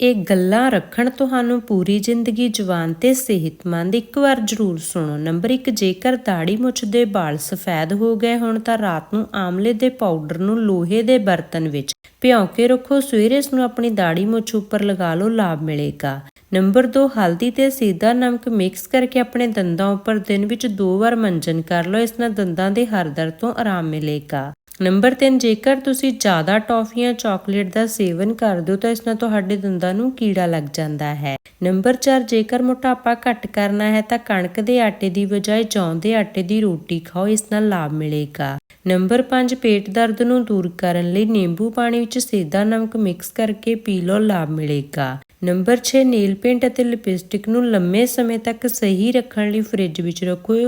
ਇਹ ਗੱਲਾਂ ਰੱਖਣ ਤੁਹਾਨੂੰ ਪੂਰੀ ਜ਼ਿੰਦਗੀ ਜਵਾਨ ਤੇ ਸਿਹਤਮੰਦ ਇੱਕ ਵਾਰ ਜ਼ਰੂਰ ਸੁਣੋ। ਨੰਬਰ 1 ਜੇਕਰ ਦਾੜੀ ਮੁੱਛ ਦੇ ਵਾਲ ਸਫੈਦ ਹੋ ਗਏ ਹੋਣ ਤਾਂ ਰਾਤ ਨੂੰ ਆਮਲੇ ਦੇ ਪਾਊਡਰ ਨੂੰ ਲੋਹੇ ਦੇ ਬਰਤਨ ਵਿੱਚ ਭਿਉਂ ਕੇ ਰੱਖੋ। ਸਵੇਰੇ ਇਸ ਨੂੰ ਆਪਣੀ ਦਾੜੀ ਮੁੱਛ ਉੱਪਰ ਲਗਾ ਲਓ, ਲਾਭ ਮਿਲੇਗਾ। ਨੰਬਰ 2 ਹਲਦੀ ਤੇ ਸਿੱਧਾ ਨਮਕ ਮਿਕਸ ਕਰਕੇ ਆਪਣੇ ਦੰਦਾਂ ਉੱਪਰ ਦਿਨ ਵਿੱਚ ਦੋ ਵਾਰ ਮੰਜਨ ਕਰ ਲਓ। ਇਸ ਨਾਲ ਦੰਦਾਂ ਦੇ ਹਰ ਦਰਦ ਤੋਂ ਆਰਾਮ ਮਿਲੇਗਾ। ਨੰਬਰ 3 ਜੇਕਰ ਤੁਸੀਂ ਜ਼ਿਆਦਾ ਟੌਫੀਆਂ, ਚਾਕਲੇਟ ਦਾ ਸੇਵਨ ਕਰਦੇ ਹੋ ਤਾਂ ਇਸ ਨਾਲ ਤੁਹਾਡੇ ਦੰਦਾਂ ਨੂੰ ਕੀੜਾ ਲੱਗ ਜਾਂਦਾ ਹੈ। ਨੰਬਰ 4 ਜੇਕਰ ਮੋਟਾਪਾ ਘੱਟ ਕਰਨਾ ਹੈ ਤਾਂ ਕਣਕ ਦੇ ਆਟੇ ਦੀ ਬਜਾਏ ਜੌਂ ਦੇ ਆਟੇ ਦੀ ਰੋਟੀ ਖਾਓ, ਇਸ ਨਾਲ ਲਾਭ ਮਿਲੇਗਾ। ਨੰਬਰ 5 ਪੇਟ ਦਰਦ ਨੂੰ ਦੂਰ ਕਰਨ ਲਈ ਨਿੰਬੂ ਪਾਣੀ ਵਿੱਚ ਸੇਦਾ ਨਮਕ ਮਿਕਸ ਕਰਕੇ ਪੀ ਲਓ, ਲਾਭ ਮਿਲੇਗਾ। ਨੰਬਰ 6 ਨੇਲ ਪੇਂਟ ਅਤੇ ਲਿਪਸਟਿਕ ਨੂੰ ਲੰਮੇ ਸਮੇਂ ਤੱਕ ਸਹੀ ਰੱਖਣ ਲਈ ਫ੍ਰਿਜ ਵਿੱਚ ਰੱਖੋ।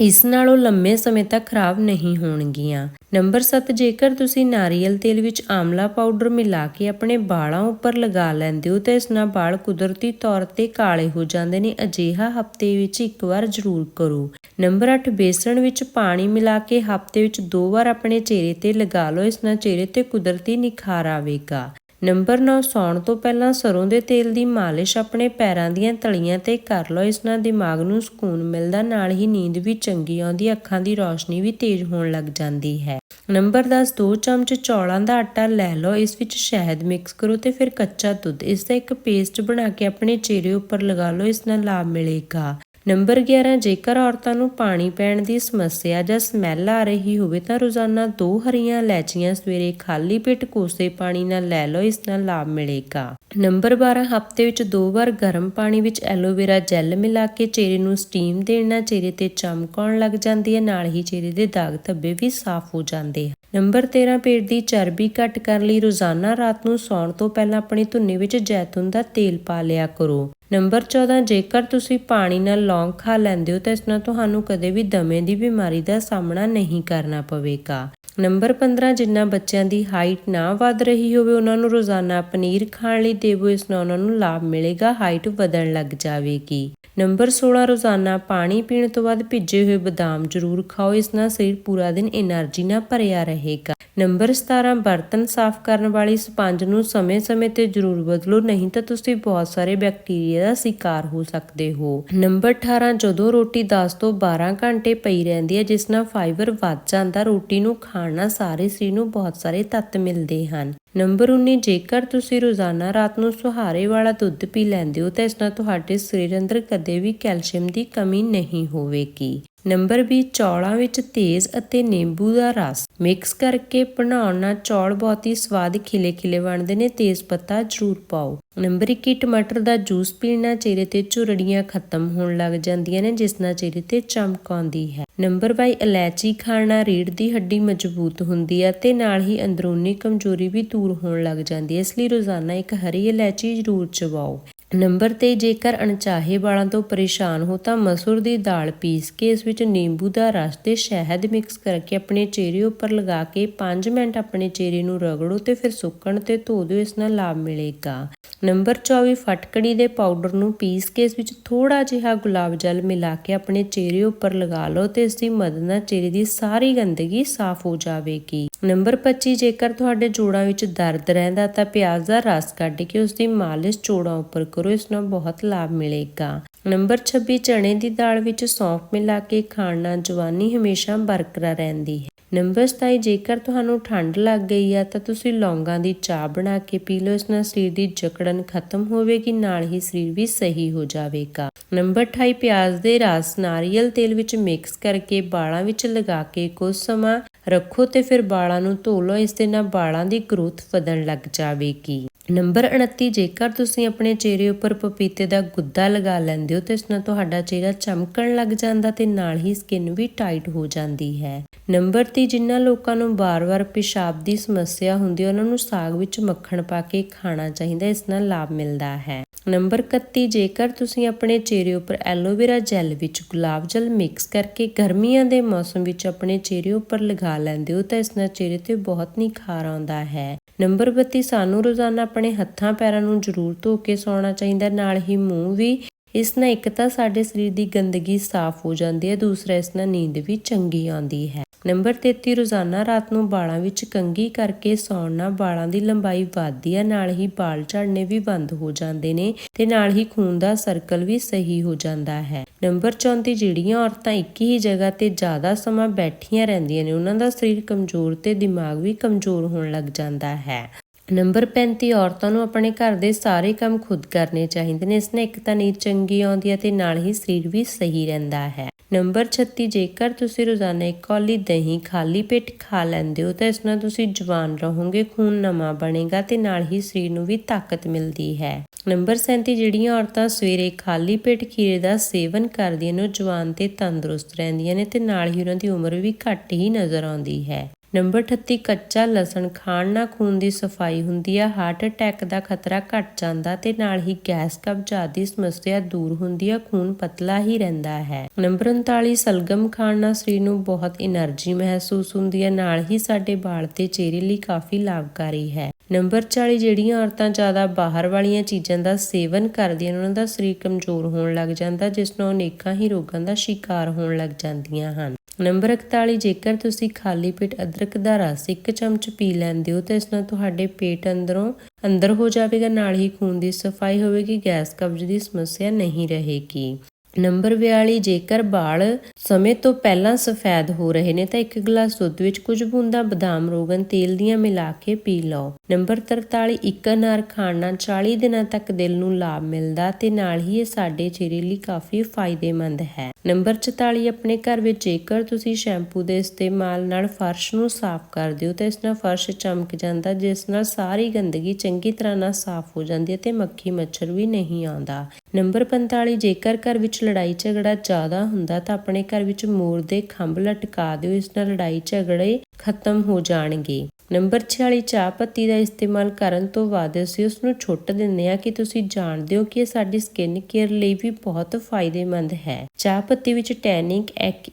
ਇਸ ਨਾਲ ਉਹ ਲੰਮੇ ਸਮੇਂ ਤੱਕ ਖਰਾਬ ਨਹੀਂ ਹੋਣਗੀਆਂ। ਨੰਬਰ 7 ਜੇਕਰ ਤੁਸੀਂ ਨਾਰੀਅਲ ਤੇਲ ਵਿੱਚ ਆਮਲਾ ਪਾਊਡਰ ਮਿਲਾ ਕੇ ਆਪਣੇ ਵਾਲਾਂ ਉੱਪਰ ਲਗਾ ਲੈਂਦੇ ਹੋ, ਤਾਂ ਇਸ ਨਾਲ ਵਾਲ ਕੁਦਰਤੀ ਤੌਰ ਤੇ ਕਾਲੇ ਹੋ ਜਾਂਦੇ ਨੇ। ਅਜਿਹਾ ਹਫ਼ਤੇ ਵਿੱਚ ਇੱਕ ਵਾਰ ਜ਼ਰੂਰ ਕਰੋ। ਨੰਬਰ 8 ਬੇਸਣ ਵਿੱਚ ਪਾਣੀ ਮਿਲਾ ਕੇ ਹਫ਼ਤੇ ਵਿੱਚ ਦੋ ਵਾਰ ਆਪਣੇ ਚਿਹਰੇ ਤੇ ਲਗਾ ਲਓ। ਇਸ ਨਾਲ ਚਿਹਰੇ ਤੇ ਕੁਦਰਤੀ ਨਿਖਾਰ ਆਵੇਗਾ। ਨੰਬਰ 9 ਸੌਣ ਤੋਂ ਪਹਿਲਾਂ ਸਰੋਂ ਦੇ ਤੇਲ ਦੀ ਮਾਲਿਸ਼ ਆਪਣੇ ਪੈਰਾਂ ਦੀਆਂ ਤਲੀਆਂ ਤੇ ਕਰ ਲਓ, ਇਸ ਨਾਲ ਦਿਮਾਗ ਨੂੰ ਸਕੂਨ ਮਿਲਦਾ, ਨਾਲ ਹੀ ਨੀਂਦ ਵੀ ਚੰਗੀ ਆਉਂਦੀ, ਅੱਖਾਂ ਦੀ ਰੌਸ਼ਨੀ ਵੀ ਤੇਜ਼ ਹੋਣ ਲੱਗ ਜਾਂਦੀ ਹੈ। ਨੰਬਰ 10 2 ਚਮਚ ਚੌਲਾਂ ਦਾ ਆਟਾ ਲੈ ਲਓ, ਇਸ ਵਿੱਚ ਸ਼ਹਿਦ ਮਿਕਸ ਕਰੋ ਤੇ ਫਿਰ ਕੱਚਾ ਦੁੱਧ, ਇਸ ਦਾ ਇੱਕ ਪੇਸਟ ਬਣਾ ਕੇ ਆਪਣੇ ਚਿਹਰੇ ਉੱਪਰ ਲਗਾ ਲਓ, ਇਸ ਨਾਲ ਲਾਭ ਮਿਲੇਗਾ। ਨੰਬਰ 11 ਜੇਕਰ ਔਰਤਾਂ ਨੂੰ ਪਾਣੀ ਪੈਣ ਦੀ ਸਮੱਸਿਆ ਜਾਂ ਸਮੈਲ ਆ ਰਹੀ ਹੋਵੇ ਤਾਂ ਰੋਜ਼ਾਨਾ ਦੋ ਹਰੀਆਂ ਇਲਾਚੀਆਂ ਸਵੇਰੇ ਖਾਲੀ ਪੇਟ ਕੋਸੇ ਪਾਣੀ ਨਾਲ ਲੈ ਲਓ, ਇਸ ਨਾਲ ਲਾਭ ਮਿਲੇਗਾ। ਨੰਬਰ 12 ਹਫ਼ਤੇ ਵਿੱਚ ਦੋ ਵਾਰ ਗਰਮ ਪਾਣੀ ਵਿੱਚ ਐਲੋਵੇਰਾ ਜੈਲ ਮਿਲਾ ਕੇ ਚਿਹਰੇ ਨੂੰ ਸਟੀਮ ਦੇਣ ਨਾਲ ਚਿਹਰੇ ਤੇ ਚਮਕ ਆਉਣ ਲੱਗ ਜਾਂਦੀ ਹੈ, ਨਾਲ ਹੀ ਚਿਹਰੇ ਦੇ ਦਾਗ ਧੱਬੇ ਵੀ ਸਾਫ਼ ਹੋ ਜਾਂਦੇ ਹਨ। ਨੰਬਰ 13 ਪੇਟ ਦੀ ਚਰਬੀ ਘੱਟ ਕਰਨ ਲਈ ਰੋਜ਼ਾਨਾ ਰਾਤ ਨੂੰ ਸੌਣ ਤੋਂ ਪਹਿਲਾਂ ਆਪਣੀ ਧੁੰਨੀ ਵਿੱਚ ਜੈਤੂਨ ਦਾ ਤੇਲ ਪਾ ਲਿਆ ਕਰੋ। ਨੰਬਰ 14 ਜੇਕਰ ਤੁਸੀਂ ਪਾਣੀ ਨਾਲ ਲੌਂਗ ਖਾ ਲੈਂਦੇ ਹੋ, ਤਾਂ ਇਸ ਨਾਲ ਤੁਹਾਨੂੰ ਕਦੇ ਵੀ ਦਮੇ ਦੀ ਬਿਮਾਰੀ ਦਾ ਸਾਹਮਣਾ ਨਹੀਂ ਕਰਨਾ ਪਵੇਗਾ। ਨੰਬਰ 15 ਜਿੰਨਾ ਬੱਚਿਆਂ ਦੀ ਹਾਈਟ ਨਾ ਵੱਧ ਰਹੀ ਹੋਵੇ, ਉਹਨਾਂ ਨੂੰ ਰੋਜ਼ਾਨਾ ਪਨੀਰ ਖਾਣ ਲਈ ਦੇਵੋ, ਇਸ ਨਾਲ ਉਹਨਾਂ ਨੂੰ ਲਾਭ ਮਿਲੇਗਾ, ਹਾਈਟ ਵਧਣ ਲੱਗ ਜਾਵੇਗੀ। ਨੰਬਰ 16 ਰੋਜ਼ਾਨਾ ਪਾਣੀ ਪੀਣ ਤੋਂ ਬਾਅਦ ਭਿੱਜੇ ਹੋਏ ਬਦਾਮ ਜ਼ਰੂਰ ਖਾਓ, ਇਸ ਨਾਲ ਸਰੀਰ ਪੂਰਾ ਦਿਨ એનર્ਜੀ ਨਾਲ ਭਰਿਆ ਰਹੇਗਾ। ਨੰਬਰ 17 ਬਰਤਨ ਸਾਫ਼ ਕਰਨ ਵਾਲੀ ਸਪੰਜ ਨੂੰ ਸਮੇਂ-ਸਮੇਂ ਤੇ ਜ਼ਰੂਰ ਬਦਲੋ, ਨਹੀਂ ਤਾਂ ਤੁਸੀਂ ਬਹੁਤ ਸਾਰੇ ਬੈਕਟੀਰੀਆ ਦਾ ਸ਼ਿਕਾਰ ਹੋ ਸਕਦੇ ਹੋ। ਨੰਬਰ 18 ਜਦੋਂ ਰੋਟੀ 10 ਤੋਂ 12 ਘੰਟੇ ਪਈ ਰਹਿੰਦੀ ਹੈ, ਜਿਸ ਨਾਲ ਫਾਈਬਰ ਵੱਧ ਜਾਂਦਾ, ਰੋਟੀ ਨੂੰ ਖਾਣ ਨਾਲ ਸਾਰੇ ਸਰੀਰ ਨੂੰ ਬਹੁਤ ਸਾਰੇ ਤੱਤ ਮਿਲਦੇ ਹਨ। ਨੰਬਰ 19 ਜੇਕਰ ਤੁਸੀਂ ਰੋਜ਼ਾਨਾ ਰਾਤ ਨੂੰ ਸੁਹਾਰੇ ਵਾਲਾ ਦੁੱਧ ਪੀ ਲੈਂਦੇ ਹੋ, ਤਾਂ ਇਸ ਨਾਲ ਤੁਹਾਡੇ ਸਰੀਰ ਅੰਦਰ ਕਦੇ ਵੀ ਕੈਲਸ਼ੀਅਮ ਦੀ ਕਮੀ ਨਹੀਂ ਹੋਵੇਗੀ। ਨੰਬਰ 20 ਚੌਲਾਂ ਵਿੱਚ ਤੇਜ਼ ਅਤੇ ਨਿੰਬੂ ਦਾ ਰਸ। ਮਿਕਸ ਕਰਕੇ ਬਣਾਉਣ ਨਾਲ ਚੌਲ ਬਹੁਤ ਹੀ ਸਵਾਦ ਖਿਲੇ-ਖਿਲੇ ਬਣਦੇ ਨੇ, ਤੇਜ਼ ਪੱਤਾ ਜ਼ਰੂਰ ਪਾਓ। ਨੰਬਰ 21 ਟਮਾਟਰ ਦਾ ਜੂਸ ਪੀਣਾ, ਚਿਹਰੇ ਤੇ ਝੁਰੜੀਆਂ ਖਤਮ ਹੋਣ ਲੱਗ ਜਾਂਦੀਆਂ ਨੇ, ਜਿਸ ਨਾਲ ਚਿਹਰੇ ਤੇ ਚਮਕ ਆਉਂਦੀ ਹੈ। ਨੰਬਰ 22 ਇਲਾਇਚੀ ਖਾਣਾ ਨਾਲ ਰੀੜ ਦੀ ਹੱਡੀ ਮਜ਼ਬੂਤ ਹੁੰਦੀ ਹੈ ਤੇ ਨਾਲ ਹੀ ਅੰਦਰੂਨੀ ਕਮਜ਼ੋਰੀ ਵੀ ਦੂਰ ਹੋਣ ਲੱਗ ਜਾਂਦੀ ਹੈ, ਇਸ ਲਈ ਰੋਜ਼ਾਨਾ ਇੱਕ ਹਰੀ ਇਲਾਇਚੀ ਜ਼ਰੂਰ ਚਬਾਓ। ਨੰਬਰ 'ਤੇ ਜੇਕਰ ਅਣਚਾਹੇ ਵਾਲਾਂ ਤੋਂ ਪਰੇਸ਼ਾਨ ਹੋ ਤਾਂ ਮਸੂਰ ਦੀ ਦਾਲ ਪੀਸ ਕੇ ਇਸ ਵਿੱਚ ਨਿੰਬੂ ਦਾ ਰਸ ਤੇ ਸ਼ਹਿਦ ਮਿਕਸ ਕਰਕੇ ਆਪਣੇ ਚਿਹਰੇ ਉੱਪਰ ਲਗਾ ਕੇ 5 ਮਿੰਟ ਆਪਣੇ ਚਿਹਰੇ ਨੂੰ ਰਗੜੋ ਤੇ ਫਿਰ ਸੁੱਕਣ ਤੇ ਧੋ ਦਿਓ, ਇਸ ਨਾਲ ਲਾਭ ਮਿਲੇਗਾ। ਨੰਬਰ 24 ਫਟਕੜੀ ਦੇ ਪਾਊਡਰ ਨੂੰ ਪੀਸ ਕੇ ਇਸ ਵਿੱਚ ਥੋੜਾ ਜਿਹਾ ਗੁਲਾਬ ਜਲ ਮਿਲਾ ਕੇ ਆਪਣੇ ਚਿਹਰੇ ਉੱਪਰ ਲਗਾ ਲਓ ਤੇ ਇਸ ਦੀ ਮਦਦ ਨਾਲ ਚਿਹਰੇ ਦੀ ਸਾਰੀ ਗੰਦਗੀ ਸਾਫ਼ ਹੋ ਜਾਵੇਗੀ। ਨੰਬਰ 25 ਜੇਕਰ ਤੁਹਾਡੇ ਜੋੜਾਂ ਵਿੱਚ ਦਰਦ ਰਹਿੰਦਾ ਤਾਂ ਪਿਆਜ਼ ਦਾ ਰਸ ਕੱਢ ਕੇ ਉਸ ਦੀ ਮਾਲਿਸ਼ ਜੋੜਾਂ ਉੱਪਰ ਕਰੋ, ਇਸ ਨਾਲ ਬਹੁਤ ਲਾਭ ਮਿਲੇਗਾ। ਨੰਬਰ 26 ਚਣੇ ਦੀ ਦਾਲ ਵਿੱਚ ਸੌਂਫ ਮਿਲਾ ਕੇ ਖਾਣ ਨਾਲ ਜਵਾਨੀ ਹਮੇਸ਼ਾ ਬਰਕਰਾਰ ਰਹਿੰਦੀ ਹੈ। ਨੰਬਰ 27 ਜੇਕਰ ਤੁਹਾਨੂੰ ਠੰਡ ਲੱਗ ਗਈ ਆ, ਤਾਂ ਤੁਸੀਂ ਲੌਂਗਾਂ ਦੀ ਚਾਹ ਬਣਾ ਕੇ ਪੀ ਲਓ। ਇਸ ਨਾਲ ਸਰੀਰ ਦੀ ਜਕੜਨ ਖਤਮ ਹੋਵੇਗੀ, ਨਾਲ ਹੀ ਸਰੀਰ ਵੀ ਸਹੀ ਹੋ ਜਾਵੇਗਾ। ਨੰਬਰ 28 ਪਿਆਜ਼ ਦੇ ਰਸ ਨਾਰੀਅਲ ਤੇਲ ਵਿੱਚ ਮਿਕਸ ਕਰਕੇ ਵਾਲਾਂ ਵਿੱਚ ਲਗਾ ਕੇ ਕੁਝ ਸਮਾਂ ਰੱਖੋ ਤੇ ਫਿਰ ਵਾਲਾਂ ਨੂੰ ਧੋ ਲਓ। ਇਸ ਦੇ ਨਾਲ ਵਾਲਾਂ ਦੀ ਗਰੋਥ ਵਧਣ ਲੱਗ ਜਾਵੇਗੀ। ਨੰਬਰ 29 ਜੇਕਰ ਤੁਸੀਂ ਆਪਣੇ ਚਿਹਰੇ ਉੱਪਰ ਪਪੀਤੇ ਦਾ ਗੁੱਦਾ ਲਗਾ ਲੈਂਦੇ ਹੋ, ਤਾਂ ਇਸ ਨਾਲ ਤੁਹਾਡਾ ਚਿਹਰਾ ਚਮਕਣ ਲੱਗ ਜਾਂਦਾ ਤੇ ਨਾਲ ਹੀ ਸਕਿਨ ਵੀ ਟਾਈਟ ਹੋ ਜਾਂਦੀ ਹੈ। ਨੰਬਰ 30 ਜਿਨ੍ਹਾਂ ਲੋਕਾਂ ਨੂੰ ਬਾਰ-ਬਾਰ ਪਿਸ਼ਾਬ ਦੀ ਸਮੱਸਿਆ ਹੁੰਦੀ ਹੈ, ਉਹਨਾਂ ਨੂੰ ਸਾਗ ਵਿੱਚ ਮੱਖਣ ਪਾ ਕੇ ਖਾਣਾ ਚਾਹੀਦਾ, ਇਸ ਨਾਲ ਲਾਭ ਮਿਲਦਾ ਹੈ। ਨੰਬਰ 31 ਜੇਕਰ ਤੁਸੀਂ ਆਪਣੇ ਚਿਹਰੇ ਉੱਪਰ ਐਲੋਵੇਰਾ ਜੈਲ ਵਿੱਚ ਗੁਲਾਬ ਜਲ ਮਿਕਸ ਕਰਕੇ ਗਰਮੀਆਂ ਦੇ ਮੌਸਮ ਵਿੱਚ ਆਪਣੇ ਚਿਹਰੇ ਉੱਪਰ ਲਗਾ ਲੈਂਦੇ ਹੋ, ਤਾਂ ਇਸ ਨਾਲ ਚਿਹਰੇ ਤੇ ਬਹੁਤ ਨਿਖਾਰ ਆਉਂਦਾ ਹੈ। ਨੰਬਰ 32 ਸਾਨੂੰ ਰੋਜ਼ਾਨਾ ਆਪਣੇ ਹੱਥਾਂ ਪੈਰਾਂ ਨੂੰ ਜ਼ਰੂਰ ਧੋ ਕੇ ਸੌਣਾ ਚਾਹੀਦਾ, ਨਾਲ ਹੀ ਮੂੰਹ ਵੀ। ਇਸ ਨਾਲ ਇੱਕ ਤਾਂ ਸਾਡੇ ਸਰੀਰ ਦੀ ਗੰਦਗੀ ਸਾਫ਼ ਹੋ ਜਾਂਦੀ ਹੈ, ਦੂਸਰਾ ਇਸ ਨਾਲ ਨੀਂਦ ਵੀ ਚੰਗੀ ਆਉਂਦੀ ਹੈ। ਨੰਬਰ 33 ਰੋਜ਼ਾਨਾ ਰਾਤ ਨੂੰ ਵਾਲਾਂ ਵਿੱਚ ਕੰਘੀ ਕਰਕੇ ਸੌਣ ਨਾਲ ਵਾਲਾਂ ਦੀ ਲੰਬਾਈ ਵੱਧਦੀ ਹੈ ਨਾਲ ਹੀ ਬਾਲ ਝੜਨੇ ਵੀ ਬੰਦ ਹੋ ਜਾਂਦੇ ਨੇ ਤੇ ਨਾਲ ਹੀ ਖੂਨ ਦਾ ਸਰਕਲ ਵੀ ਸਹੀ ਹੋ ਜਾਂਦਾ ਹੈ। ਨੰਬਰ 34 ਜਿਹੜੀਆਂ ਔਰਤਾਂ ਇੱਕ ਹੀ ਜਗ੍ਹਾ ਤੇ ਜ਼ਿਆਦਾ ਸਮਾਂ ਬੈਠੀਆਂ ਰਹਿੰਦੀਆਂ ਨੇ, ਉਹਨਾਂ ਦਾ ਸਰੀਰ ਕਮਜ਼ੋਰ ਤੇ ਦਿਮਾਗ ਵੀ ਕਮਜ਼ੋਰ ਹੋਣ ਲੱਗ ਜਾਂਦਾ ਹੈ। ਨੰਬਰ 35 ਔਰਤਾਂ ਨੂੰ ਆਪਣੇ ਘਰ ਦੇ ਸਾਰੇ ਕੰਮ ਖੁਦ ਕਰਨੇ ਚਾਹੀਦੇ ਨੇ। ਇਸ ਨਾਲ ਇੱਕ ਤਾਂ ਨੀਂਦ ਚੰਗੀ ਆਉਂਦੀ ਹੈ ਤੇ ਨਾਲ ਹੀ ਸਰੀਰ ਵੀ ਸਹੀ ਰਹਿੰਦਾ ਹੈ। ਨੰਬਰ 36 ਜੇਕਰ ਤੁਸੀਂ ਰੋਜ਼ਾਨਾ ਇੱਕ ਕੌਲੀ ਦਹੀਂ ਖਾਲੀ ਪੇਟ ਖਾ ਲੈਂਦੇ ਹੋ, ਤਾਂ ਇਸ ਨਾਲ ਤੁਸੀਂ ਜਵਾਨ ਰਹੋਗੇ, ਖੂਨ ਨਵਾਂ ਬਣੇਗਾ ਤੇ ਨਾਲ ਹੀ ਸਰੀਰ ਨੂੰ ਵੀ ਤਾਕਤ ਮਿਲਦੀ ਹੈ। ਨੰਬਰ 37 ਜਿਹੜੀਆਂ ਔਰਤਾਂ ਸਵੇਰੇ ਖਾਲੀ ਪੇਟ ਖੀਰੇ ਦਾ ਸੇਵਨ ਕਰਦੀਆਂ ਨੇ, ਉਹ ਜਵਾਨ ਤੇ ਤੰਦਰੁਸਤ ਰਹਿੰਦੀਆਂ ਨੇ ਤੇ ਨਾਲ ਹੀ ਉਹਨਾਂ ਦੀ ਉਮਰ ਵੀ ਘੱਟ ਹੀ ਨਜ਼ਰ ਆਉਂਦੀ ਹੈ। ਨੰਬਰ 38 ਕੱਚਾ ਲਸਣ ਖਾਣ ਨਾਲ ਖੂਨ ਦੀ ਸਫ਼ਾਈ ਹੁੰਦੀ ਆ ਹਾਰਟ ਅਟੈਕ ਦਾ ਖਤਰਾ ਘਟ ਜਾਂਦਾ ਤੇ ਨਾਲ ਹੀ ਗੈਸ ਕਬਜ਼ਾ ਦੀ ਸਮੱਸਿਆ ਦੂਰ ਹੁੰਦੀ ਆ, ਖੂਨ ਪਤਲਾ ਹੀ ਰਹਿੰਦਾ ਹੈ। ਨੰਬਰ 39 ਸਲਗਮ ਖਾਣ ਨਾਲ ਸਰੀਰ ਨੂੰ ਬਹੁਤ એનર્ਜੀ ਮਹਿਸੂਸ ਹੁੰਦੀ ਹੈ ਨਾਲ ਹੀ ਸਾਡੇ ਵਾਲ ਤੇ ਚਿਹਰੇ ਲਈ ਕਾਫੀ ਲਾਭਕਾਰੀ ਹੈ। ਨੰਬਰ 40 ਜਿਹੜੀਆਂ ਔਰਤਾਂ ਜ਼ਿਆਦਾ ਬਾਹਰ ਵਾਲੀਆਂ ਚੀਜ਼ਾਂ ਦਾ ਸੇਵਨ ਕਰਦੀਆਂ ਨੇ, ਉਹਨਾਂ ਦਾ ਸਰੀਰ ਕਮਜ਼ੋਰ ਹੋਣ ਲੱਗ ਜਾਂਦਾ, ਜਿਸ ਨਾਲ ਅਨੇਕਾਂ ਹੀ ਰੋਗਾਂ ਦਾ ਸ਼ਿਕਾਰ ਹੋਣ ਲੱਗ ਜਾਂਦੀਆਂ ਹਨ। ਨੰਬਰ 41 ਜੇਕਰ ਤੁਸੀਂ ਖਾਲੀ ਪੇਟ ਅਦਰਕ ਦਾ ਰਸ ਇੱਕ ਚਮਚ ਪੀ ਲੈਂਦੇ ਹੋ, ਤਾਂ ਇਸ ਨਾਲ ਤੁਹਾਡੇ ਪੇਟ ਅੰਦਰੋਂ ਅੰਦਰ ਹੋ ਜਾਵੇਗਾ, ਨਾਲ ਹੀ ਖੂਨ ਦੀ ਸਫ਼ਾਈ ਹੋਵੇਗੀ, ਗੈਸ ਕਬਜ਼ ਦੀ ਸਮੱਸਿਆ ਨਹੀਂ ਰਹੇਗੀ। ਨੰਬਰ 42 ਜੇਕਰ ਵਾਲ ਸਮੇਂ ਤੋਂ ਪਹਿਲਾਂ ਸਫੈਦ ਹੋ ਰਹੇ ਨੇ, ਤਾਂ ਇੱਕ ਗਲਾਸ ਦੁੱਧ ਵਿੱਚ ਕੁਝ ਬੂੰਦਾਂ ਬਦਾਮ, ਰੋਗਨ ਤੇਲ ਦੀਆਂ ਮਿਲਾ ਕੇ ਪੀ ਲਓ। ਨੰਬਰ 43 ਇੱਕ ਅਨਾਰ ਖਾਣ ਨਾਲ 40 ਦਿਨਾਂ ਤੱਕ ਦਿਲ ਨੂੰ ਲਾਭ ਮਿਲਦਾ ਤੇ ਨਾਲ ਹੀ ਇਹ ਸਾਡੇ ਚਿਹਰੇ ਲਈ ਕਾਫੀ ਫਾਇਦੇਮੰਦ ਹੈ। ਨੰਬਰ 44 ਆਪਣੇ ਘਰ ਵਿੱਚ ਜੇਕਰ ਤੁਸੀਂ ਸ਼ੈਂਪੂ ਦੇ ਇਸਤੇਮਾਲ ਨਾਲ ਫਰਸ਼ ਨੂੰ ਸਾਫ਼ ਕਰਦੇ ਹੋ ਤਾਂ ਇਸ ਨਾਲ ਫਰਸ਼ ਚਮਕ ਜਾਂਦਾ, ਜਿਸ ਨਾਲ ਸਾਰੀ ਗੰਦਗੀ ਚੰਗੀ ਤਰ੍ਹਾਂ ਨਾਲ ਸਾਫ਼ ਹੋ ਜਾਂਦੀ ਹੈ ਤੇ ਮੱਖੀ ਮੱਛਰ ਵੀ ਨਹੀਂ ਆਉਂਦਾ। ਨੰਬਰ 45 ਜੇਕਰ ਘਰ ਵਿੱਚ ਲੜਾਈ ਝਗੜਾ ਜ਼ਿਆਦਾ ਹੁੰਦਾ ਤਾਂ ਆਪਣੇ ਘਰ ਵਿੱਚ ਮੋਰ ਦੇ ਖੰਭ ਲਟਕਾ ਦਿਓ, ਇਸ ਨਾਲ ਲੜਾਈ ਝਗੜੇ ਖਤਮ ਹੋ ਜਾਣਗੇ। ਨੰਬਰ 46 ਚਾਹ ਪੱਤੀ ਦਾ ਇਸਤੇਮਾਲ ਕਰਨ ਤੋਂ ਬਾਅਦ ਅਸੀਂ ਉਸ ਨੂੰ ਛੁੱਟ ਦਿੰਦੇ ਹਾਂ ਕਿ ਤੁਸੀਂ ਜਾਣਦੇ ਹੋ ਕਿ ਇਹ ਸਾਡੀ ਸਕਿਨ ਕੇਅਰ ਲਈ ਵੀ ਬਹੁਤ ਫਾਇਦੇਮੰਦ ਹੈ। ਚਾਹ ਪੱਤੀ ਵਿੱਚ ਟੈਨਿਕ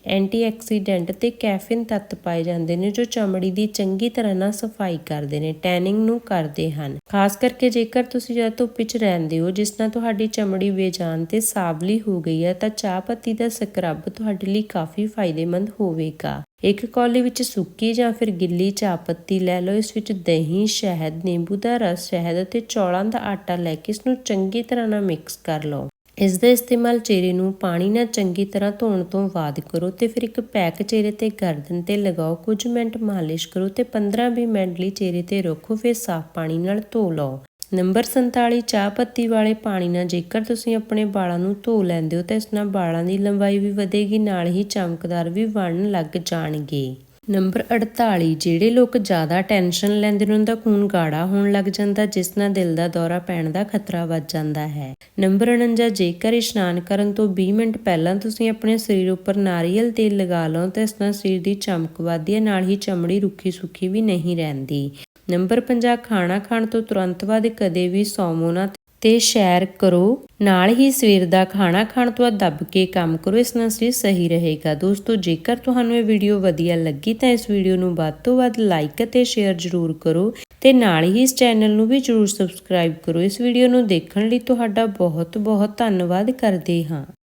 ਐਂਟੀਆਕਸੀਡੈਂਟ ਤੇ ਕੈਫੀਨ ਤੱਤ ਪਾਏ ਜਾਂਦੇ ਨੇ ਜੋ ਚਮੜੀ ਦੀ ਚੰਗੀ ਤਰ੍ਹਾਂ ਨਾਲ ਸਫ਼ਾਈ ਕਰਦੇ ਨੇ, ਟੈਨਿੰਗ ਨੂੰ ਕਰਦੇ ਹਨ। ਖਾਸ ਕਰਕੇ ਜੇਕਰ ਤੁਸੀਂ ਜਦ ਧੁੱਪ ਵਿੱਚ ਰਹਿੰਦੇ ਹੋ, ਜਿਸ ਨਾਲ ਤੁਹਾਡੀ ਚਮੜੀ ਬੇਜਾਨ ਤੇ ਸਾਵਲੀ ਹੋ ਗਈ ਹੈ, ਤਾਂ ਚਾਹ ਪੱਤੀ ਦਾ ਸਕਰਬ ਤੁਹਾਡੇ ਲਈ ਕਾਫੀ ਫਾਇਦੇਮੰਦ ਹੋਵੇਗਾ। ਇੱਕ ਕੌਲੀ ਵਿੱਚ ਸੁੱਕੀ ਜਾਂ ਫਿਰ ਗਿੱਲੀ ਚਾਹ ਪੱਤੀ ਲੈ ਲਓ। ਇਸ ਵਿੱਚ ਦਹੀਂ, ਸ਼ਹਿਦ, ਨਿੰਬੂ ਦਾ ਰਸ, ਸ਼ਹਿਦ ਅਤੇ ਚੌਲਾਂ ਦਾ ਆਟਾ ਲੈ ਕੇ ਇਸ ਨੂੰ ਚੰਗੀ ਤਰ੍ਹਾਂ ਨਾਲ ਮਿਕਸ ਕਰ ਲਓ। ਇਸ ਦਾ ਇਸਤੇਮਾਲ ਚਿਹਰੇ ਨੂੰ ਪਾਣੀ ਨਾਲ ਚੰਗੀ ਤਰ੍ਹਾਂ ਧੋਣ ਤੋਂ ਬਾਅਦ ਕਰੋ ਤੇ ਫਿਰ ਇੱਕ ਪੈਕ ਚਿਹਰੇ ਤੇ ਗਰਦਨ ਤੇ ਲਗਾਓ। ਕੁਝ ਮਿੰਟ ਮਾਲਿਸ਼ ਕਰੋ ਤੇ 15-20 ਮਿੰਟ ਲਈ ਚਿਹਰੇ ਤੇ ਰੱਖੋ। ਫਿਰ ਸਾਫ਼ ਪਾਣੀ ਨਾਲ ਧੋ ਲਓ। ਨੰਬਰ 47 ਚਾਹ ਪੱਤੀ ਵਾਲੇ ਪਾਣੀ ਨਾਲ ਜੇਕਰ ਤੁਸੀਂ ਆਪਣੇ ਵਾਲਾਂ ਨੂੰ ਧੋ ਲੈਂਦੇ ਹੋ ਤਾਂ ਇਸ ਨਾਲ ਵਾਲਾਂ ਦੀ ਲੰਬਾਈ ਵੀ ਵਧੇਗੀ, ਨਾਲ ਹੀ ਚਮਕਦਾਰ ਵੀ ਬਣਨ ਲੱਗ ਜਾਣਗੇ। ਨੰਬਰ 48 ਜਿਹੜੇ ਲੋਕ ਜ਼ਿਆਦਾ ਟੈਨਸ਼ਨ ਲੈਂਦੇ ਨੇ ਉਹਨਾਂ ਦਾ ਖੂਨ ਗਾੜਾ ਹੋਣ ਲੱਗ ਜਾਂਦਾ, ਜਿਸ ਨਾਲ ਦਿਲ ਦਾ ਦੌਰਾ ਪੈਣ ਦਾ ਖਤਰਾ ਵੱਧ ਜਾਂਦਾ ਹੈ। ਨੰਬਰ 49 ਜੇਕਰ ਇਸ਼ਨਾਨ ਕਰਨ ਤੋਂ 20 ਮਿੰਟ ਪਹਿਲਾਂ ਤੁਸੀਂ ਆਪਣੇ ਸਰੀਰ ਉੱਪਰ ਨਾਰੀਅਲ ਤੇਲ ਲਗਾ ਲਓ ਤਾਂ ਇਸ ਨਾਲ ਸਰੀਰ ਦੀ ਚਮਕ ਵੱਧਦੀ ਹੈ, ਨਾਲ ਹੀ ਚਮੜੀ ਰੁੱਖੀ ਸੁੱਖੀ ਵੀ ਨਹੀਂ ਰਹਿੰਦੀ। ਨੰਬਰ 50 ਖਾਣਾ ਖਾਣ ਤੋਂ ਤੁਰੰਤ ਬਾਅਦ ਕਦੇ ਵੀ ਸੌਵੋ ਨਾ ਤੇ ਸ਼ੈਰ ਕਰੋ। ਨਾਲ ਹੀ ਸਵੇਰ ਦਾ ਖਾਣਾ ਖਾਣ ਤੋਂ ਬਾਅਦ ਦੱਬ ਕੇ ਕੰਮ ਕਰੋ। ਇਸ ਨਾਲ ਸਰੀਰ ਸਹੀ ਰਹੇਗਾ। ਦੋਸਤੋ, ਜੇਕਰ ਤੁਹਾਨੂੰ ਇਹ ਵੀਡੀਓ ਵਧੀਆ ਲੱਗੀ ਤਾਂ ਇਸ ਵੀਡੀਓ ਨੂੰ ਵੱਧ ਤੋਂ ਵੱਧ ਲਾਈਕ ਅਤੇ ਸ਼ੇਅਰ ਜ਼ਰੂਰ ਕਰੋ ਤੇ ਨਾਲ ਹੀ ਇਸ ਚੈਨਲ ਨੂੰ ਵੀ ਜ਼ਰੂਰ ਸਬਸਕ੍ਰਾਈਬ ਕਰੋ। ਇਸ ਵੀਡੀਓ ਨੂੰ ਦੇਖਣ ਲਈ ਤੁਹਾਡਾ ਬਹੁਤ ਬਹੁਤ ਧੰਨਵਾਦ ਕਰਦੇ ਹਾਂ।